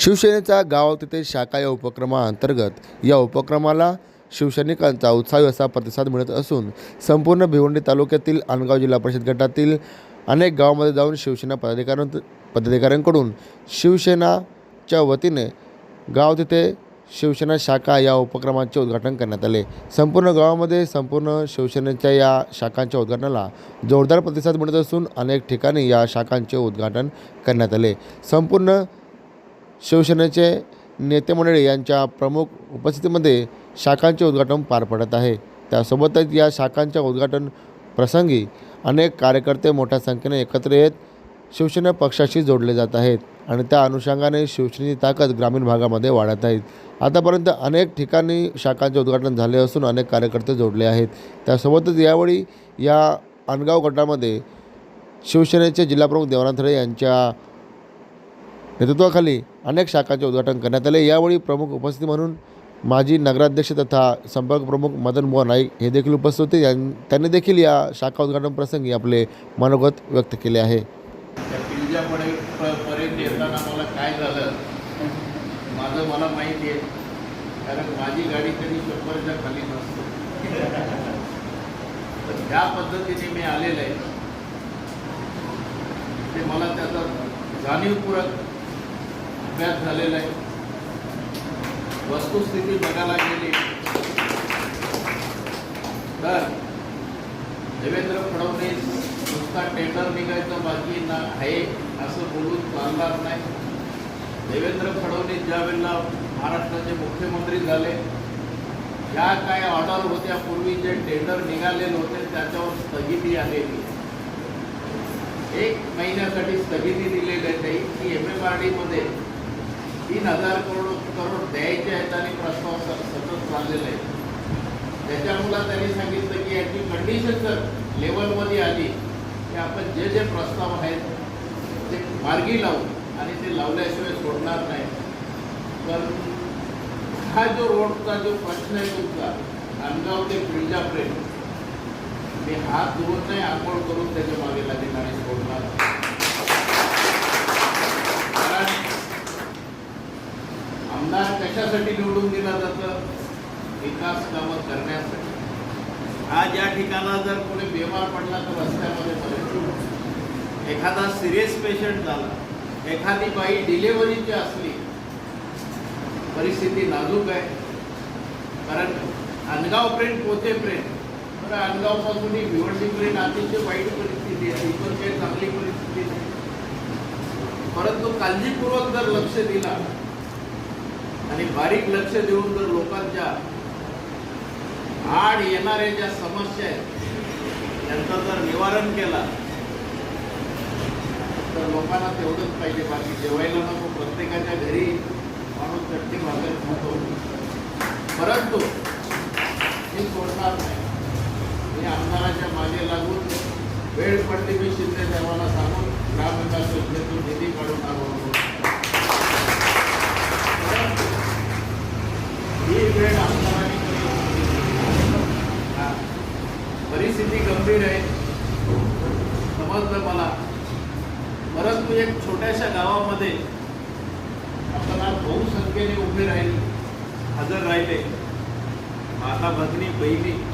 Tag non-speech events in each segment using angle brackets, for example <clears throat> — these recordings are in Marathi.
शिवसेनेचा गाव तिथे शाखा या उपक्रमाअंतर्गत या उपक्रमाला शिवसैनिकांचा उत्साही असा प्रतिसाद मिळत असून संपूर्ण भिवंडी तालुक्यातील आणगाव जिल्हा परिषद गटातील अनेक गावामध्ये जाऊन शिवसेना पदाधिकाऱ्यां पदाधिकाऱ्यांकडून शिवसेनाच्या वतीने गाव तिथे शिवसेना शाखा या उपक्रमाचे उद्घाटन करण्यात आले. संपूर्ण गावामध्ये संपूर्ण शिवसेनेच्या या शाखांच्या उद्घाटनाला जोरदार प्रतिसाद मिळत असून अनेक ठिकाणी या शाखांचे उद्घाटन करण्यात आले. संपूर्ण शिवसेनेचे नेते मंडळी यांच्या प्रमुख उपस्थितीमध्ये शाखांचे उद्घाटन पार पडत आहे. त्यासोबतच या शाखांच्या उद्घाटन प्रसंगी अनेक कार्यकर्ते मोठ्या संख्येने एकत्र येत शिवसेना पक्षाशी जोडले जात आहेत आणि त्या अनुषंगाने शिवसेनेची ताकद ग्रामीण भागामध्ये वाढत आहेत आतापर्यंत अनेक ठिकाणी शाखांचे उद्घाटन झाले असून अनेक कार्यकर्ते जोडले आहेत. त्यासोबतच यावेळी या अनगाव गटामध्ये शिवसेनेचे जिल्हाप्रमुख देवनाथ थळे यांच्या नेतृत्वाखाली अनेक शाखांचे उद्घाटन करण्यात आले. यावेळी प्रमुख उपस्थिती म्हणून माजी नगराध्यक्ष तथा संपर्क प्रमुख मदन मोहन नाईक हे देखील उपस्थित होते. त्यांनी देखील या शाखा उद्घाटन प्रसंगी आपले मनोगत व्यक्त केले आहे. पर्यंत येताना मला काय झालं? माझं मला माहिती आहे. कारण माझी गाडी कधी शंभरच्या खाली नसते. तर ज्या पद्धतीने मी आलेलं आहे ते मला त्याचा जाणीवपूर्वक अभ्यास झालेला आहे. वस्तुस्थिती बघायला गेली तर देवेंद्र फडणवीस नुसता टेंडर निघायचं बाकी ना आहे असं बोलून चालणार नाही. देवेंद्र फडणवीस ज्या वेळेला महाराष्ट्राचे मुख्यमंत्री झाले ज्या काय ऑर्डर होत्या पूर्वी जे टेंडर निघालेले होते त्याच्यावर स्थगिती आलेली. एक महिन्यासाठी स्थगिती दिलेली आहे. की एम एम आर डीमध्ये तीन हजार करोड करोड द्यायचे आहेत आणि प्रस्ताव सतत चाललेले आहेत. त्याच्यामुळं त्यांनी सांगितलं की याची कंडिशन जर लेवलमध्ये आली की आपण जे जे प्रस्ताव आहेत ते मार्गी लावू आणि ते लावल्याशिवाय सोडणार नाही. पण हा जो रोडचा जो प्रश्न आहे तुमचा नांदगाव ते पिंजापर्यंत मी हात धुवून नाही आंघोळ करून त्याच्यामागे लागेल आणि सोडणार आमदार कशासाठी निवडून दिला जातं? विकास कामं करण्यासाठी. आज या ठिकाणा जर कोणी बेमार पडला तर रस्त्यामध्ये मरेल एखादा सिरियस पेशंट झाला एखादी बाई डिलेवरीची असली परिस्थिती नाजूक आहे. कारण अनगावपर्यंत पोचेपर्यंत तर अनगावपासून ही भिवंडीपर्यंत अतिशय वाईट परिस्थिती आहे. पण काही चांगली परिस्थिती नाही. परंतु काळजीपूर्वक जर लक्ष दिला आणि बारीक लक्ष देऊन जर लोकांच्या आड येणाऱ्या ज्या समस्या आहेत त्यांचं जर निवारण केला तर लोकांना तेवढंच पाहिजे. बाकी जेवायला नको प्रत्येकाच्या घरी माणूस चटणी भाकर खातो. परंतु मी सोडणार नाही. मी आमदाराच्या मागे लागून वेळ पडली मी शिंदे साहेबांना सांगून ग्रामविकास योजनेतून निधी काढून आणू ही वेळ आमदारांनी हा. परिस्थिती गंभीर आहे. समजलं मला. परंतु एक छोट्याशा गावामध्ये आपण आज बहुसंख्येने उभे राहिले हजर राहिले. माता भगिनी बहिणी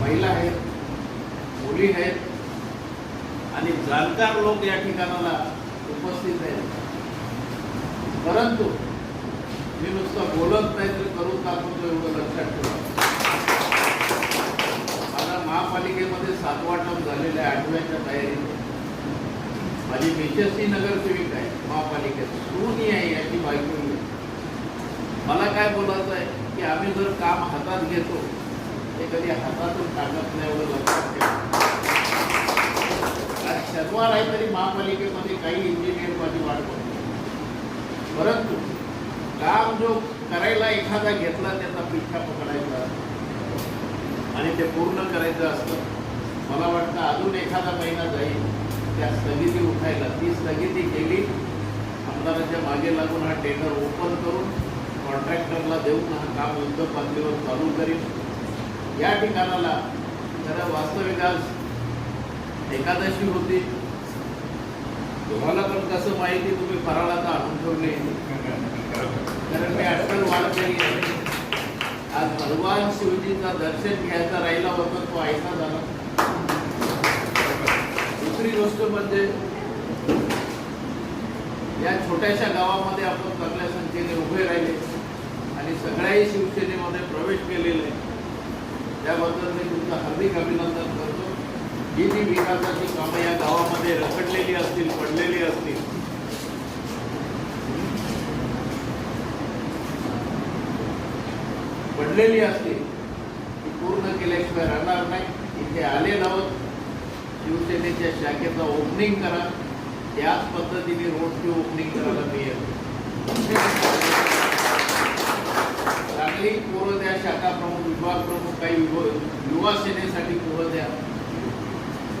महिला आहेत मुली आहेत आणि जाणकार लोक या ठिकाणाला उपस्थित आहेत. परंतु मी नुसतं बोलत नाही तर करून दाखवतो एवढं लक्षात ठेवा. माझा महापालिकेमध्ये सातवा टर्म झालेला आहे आठव्याच्या तयारी माझी मिसेसची नगरसेविक आहे महापालिकेत. सुनी आहे याची बायको मला काय बोलायचं आहे की आम्ही जर काम हातात घेतो ते कधी हातातून टाकत नाही एवढं लक्षात ठेवा. आज शनिवार आहे तरी महापालिकेमध्ये काही इंजिनियर माझी वाट परंतु काम जो करायला एखादा घेतला त्याचा पिठा पकडायचा. आणि ते पूर्ण करायचं असतं. मला वाटतं अजून एखादा महिना जाईल त्या स्थगिती उठायला. ती स्थगिती केली आमदाराच्या मागे लागून हा टेंडर ओपन करून कॉन्ट्रॅक्टरला देऊन हा काम युद्ध पातळीवर चालू करीन. या ठिकाणाला जरा वास्तविक आज एकादशी होती. तुम्हाला पण कसं माहिती तुम्ही फराळाचा आणून ठेवले कारण मी अडचण वाढत नाही आज भगवान शिवजीचा दर्शन घ्यायचा राहिला होता तो ऐसा झाला. दुसरी गोष्ट म्हणजे या छोट्याशा गावामध्ये आपण चांगल्या संख्येने उभे राहिले आणि सगळ्याही शिवसेनेमध्ये प्रवेश केलेले. त्याबद्दल मी तुमचं हार्दिक अभिनंदन करतो. ही जी विकासाची कामं या गावामध्ये रखडलेली असतील पडलेली असतील पडलेली असते ती पूर्ण केल्याशिवाय राहणार नाही. इथे आले आहोत. शिवसेनेच्या शाखेचा ओपनिंग करा. त्याच पद्धतीने रोडची ओपनिंग करायला मी येतो चांगली पोरं द्या शाखा प्रमुख विभाग प्रमुख काही युवा सेनेसाठी पोरं द्या.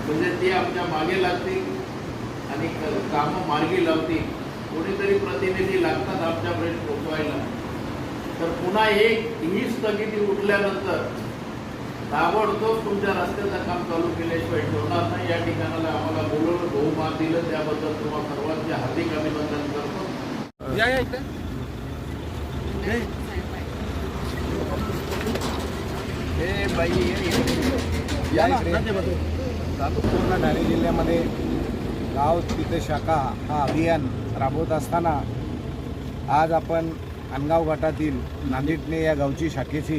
म्हणजे ते आमच्या मागे लागतील आणि कामं मार्गी लावतील. कोणीतरी प्रतिनिधी लागतात आमच्यापर्यंत पोचवायला तर पुन्हा एक ही स्थगिती उठल्यानंतर ताबडतोब तुमच्या रस्त्याचं काम चालू केल्याशिवाय ठेवणार नाही. या ठिकाणाला आम्हाला बोलवलं बहुमान दिलं. त्याबद्दल तुम्हाला सर्वांचे हार्दिक अभिनंदन करतो. या हे. बाई या पूर्ण ठाणे जिल्ह्यामध्ये गाव तिथे शाखा हा अभियान राबवत असताना आज आपण खानगाव गटातील नांदेडने या गावची शाखेची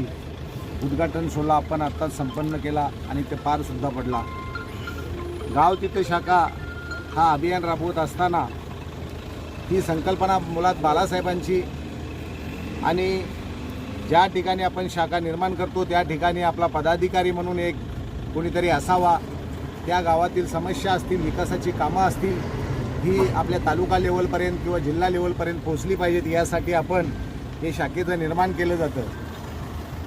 उद्घाटन सोहळा आपण आत्ताच संपन्न केला आणि ते पारसुद्धा पडला. गाव तिथे शाखा हा अभियान राबवत असताना ही संकल्पना मुळात बालासाहेबांची आणि ज्या ठिकाणी आपण शाखा निर्माण करतो त्या ठिकाणी आपला पदाधिकारी म्हणून एक कोणीतरी असावा. त्या गावातील समस्या असतील विकासाची कामं असतील ही आपल्या तालुका लेवलपर्यंत किंवा जिल्हा लेवलपर्यंत पोहोचली पाहिजेत यासाठी आपण हे शाखेचं निर्माण केलं जातं.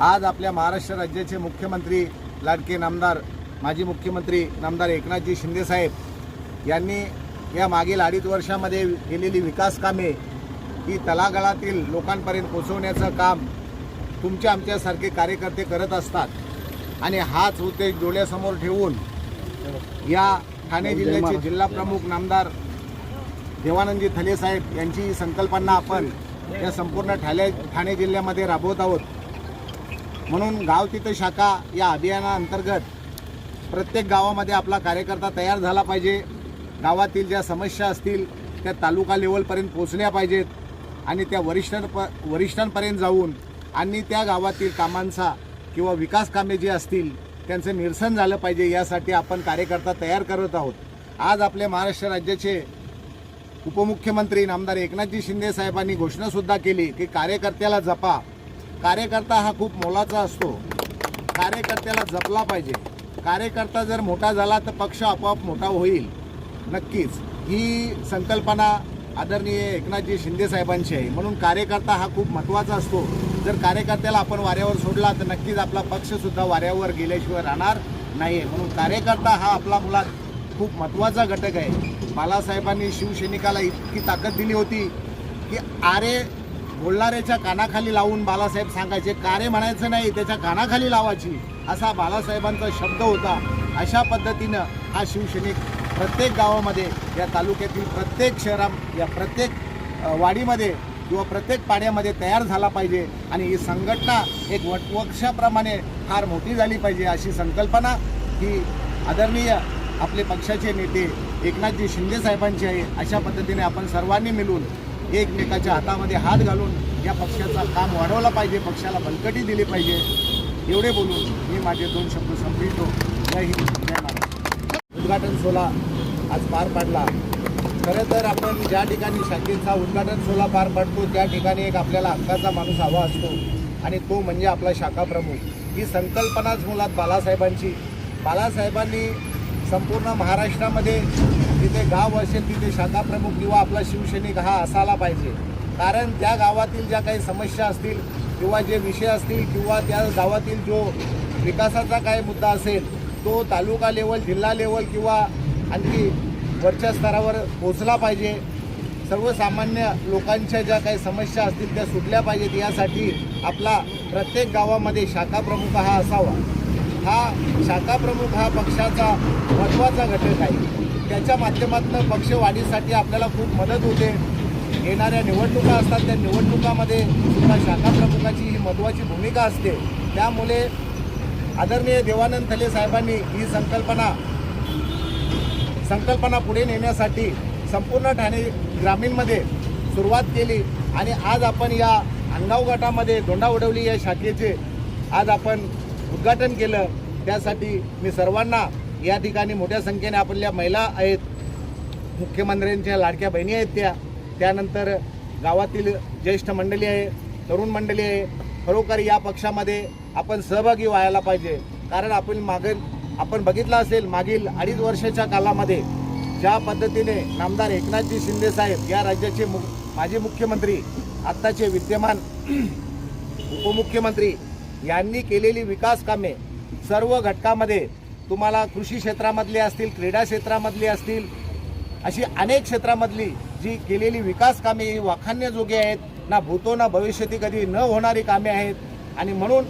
आज आपल्या महाराष्ट्र राज्याचे मुख्यमंत्री लाडके नामदार माजी मुख्यमंत्री नामदार एकनाथजी शिंदेसाहेब यांनी या मागील अडीच वर्षामध्ये केलेली विकास कामे ही तलागळातील लोकांपर्यंत पोचवण्याचं काम तुमच्या आमच्यासारखे कार्यकर्ते करत असतात. आणि हाच उद्देश डोळ्यासमोर ठेवून या ठाणे जिल्ह्याचे जिल्हा प्रमुख नामदार देवानंदजी थले साहेब यांची ही संकल्पना आपण या संपूर्ण ठाले ठाणे जिल्ह्यामध्ये राबवत आहोत. म्हणून गाव तिथं शाखा या अभियानाअंतर्गत प्रत्येक गावामध्ये आपला कार्यकर्ता तयार झाला पाहिजे. गावातील ज्या समस्या असतील त्या तालुका लेवलपर्यंत पोचल्या पाहिजेत आणि त्या वरिष्ठांप वरिष्ठांपर्यंत जाऊन आणि त्या गावातील कामांचा किंवा विकास कामे जी असतील त्यांचं निरसन झालं पाहिजे यासाठी आपण कार्यकर्ता तयार करत आहोत. आज आपले महाराष्ट्र राज्याचे उपमुख्यमंत्री नामदार एकनाथजी शिंदे साहेबांनी घोषणासुद्धा केली की कार्यकर्त्याला जपा. कार्यकर्ता हा खूप मोलाचा असतो. कार्यकर्त्याला जपला पाहिजे. कार्यकर्ता जर मोठा झाला तर पक्ष आपोआप मोठा होईल. नक्कीच. ही संकल्पना आदरणीय एकनाथजी शिंदे साहेबांची आहे. म्हणून कार्यकर्ता हा खूप महत्त्वाचा असतो. जर कार्यकर्त्याला आपण वाऱ्यावर सोडला तर नक्कीच आपला पक्षसुद्धा वाऱ्यावर गेल्याशिवाय राहणार नाही आहे म्हणून कार्यकर्ता हा आपला मुला खूप महत्त्वाचा घटक आहे. बालासाहेबांनी शिवसैनिकाला इतकी ताकद दिली होती की आरे बोलणाऱ्याच्या कानाखाली लावून बालासाहेब सांगायचे कारे म्हणायचं नाही त्याच्या कानाखाली लावायची. असा बालासाहेबांचा शब्द होता. अशा पद्धतीनं हा शिवसैनिक प्रत्येक गावामध्ये या तालुक्यातील प्रत्येक शहरा या प्रत्येक वाडीमध्ये किंवा प्रत्येक पाड्यामध्ये तयार झाला पाहिजे आणि ही संघटना एक वटवृक्षाप्रमाणे फार मोठी झाली पाहिजे अशी संकल्पना ही आदरणीय आपले पक्षाचे नेते एकनाथजी शिंदे साहेबांचे आहे अशा पद्धतीने आपण सर्वांनी मिळून एकमेकाच्या हातामध्ये हात घालून या पक्षाचं काम वाढवलं पाहिजे पक्षाला बलकटी दिली पाहिजे. एवढे बोलून मी माझे दोन शब्द संपवितो. जय हिंद जय उद्घाटन सोहळा आज पार पाडला. खरं तर आपण ज्या ठिकाणी शाखेचा उद्घाटन सोहळा पार पाडतो त्या ठिकाणी एक आपल्याला हक्काचा माणूस हवा असतो. आणि तो म्हणजे आपला शाखा प्रमुख. ही संकल्पनाच मुलात बालासाहेबांची. बालासाहेबांनी संपूर्ण महाराष्ट्रामध्ये जिथे गाव असेल तिथे शाखाप्रमुख किंवा आपला शिवसैनिक हा असायला पाहिजे. कारण त्या गावातील ज्या काही समस्या असतील किंवा जे विषय असतील किंवा त्या गावातील जो विकासाचा काय मुद्दा असेल तो तालुका लेवल जिल्हा लेवल किंवा आणखी वरच्या स्तरावर पोचला पाहिजे. सर्वसामान्य लोकांच्या ज्या काही समस्या असतील त्या सुटल्या पाहिजेत. यासाठी आपला प्रत्येक गावामध्ये शाखा प्रमुख हा असावा. हा शाखा प्रमुख हा पक्षाचा महत्त्वाचा घटक आहे. त्याच्या माध्यमातून पक्षवाढीसाठी आपल्याला खूप मदत होते. येणाऱ्या निवडणुका असतात त्या निवडणुकामध्ये सुद्धा शाखा प्रमुखाची ही महत्त्वाची भूमिका असते. त्यामुळे आदरणीय देवानंद थले साहेबांनी ही संकल्पना संकल्पना पुढे नेण्यासाठी संपूर्ण ठाणे ग्रामीणमध्ये सुरुवात केली आणि आज आपण या अंगाव गटामध्ये दोंडा उडवली या शाखेचे आज आपण उद्घाटन केलं. त्यासाठी मी सर्वांना या ठिकाणी मोठ्या संख्येने आपल्या महिला आहेत मुख्यमंत्र्यांच्या लाडक्या बहिणी आहेत त्या. त्यानंतर गावातील ज्येष्ठ मंडळी आहे तरुण मंडळी आहे. खरोखर या पक्षामध्ये आपण सहभागी व्हायला पाहिजे. कारण आपण मागील आपण बघितलं असेल मागील अडीच वर्षाच्या कालामध्ये ज्या पद्धतीने नामदार एकनाथजी शिंदे साहेब या राज्याचे मु माजी मुख्यमंत्री आत्ताचे विद्यमान <clears throat> उपमुख्यमंत्री यांनी केलेली विकास कामे सर्व घटकामध्ये तुम्हाला कृषी क्षेत्रामधली असतील क्रीडा क्षेत्रामधली असतील अशी अनेक क्षेत्रामधली जी केलेली विकास कामे ही वाखान्यजोगी आहेत ना भूतो ना भविष्यती कधी न होणारी कामे आहेत. आणि म्हणून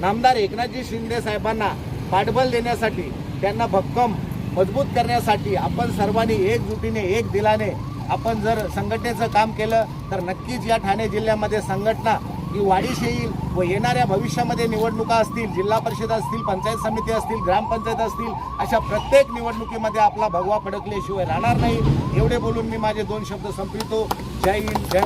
नामदार एकनाथजी शिंदे साहेबांना पाठबल देण्यासाठी त्यांना भक्कम मजबूत करण्यासाठी आपण सर्वांनी एकजुटीने एक दिलाने आपण जर संघटनेचं काम केलं तर नक्कीच या ठाणे जिल्ह्यामध्ये संघटना ही वाढीस येईल व येणाऱ्या भविष्यामध्ये निवडणुका असतील जिल्हा परिषद असतील पंचायत समिती असतील ग्रामपंचायत असतील अशा प्रत्येक निवडणुकीमध्ये आपला भगवा फडकल्याशिवाय राहणार नाही. एवढे बोलून मी माझे दोन शब्द संपवितो. जय हिंद जय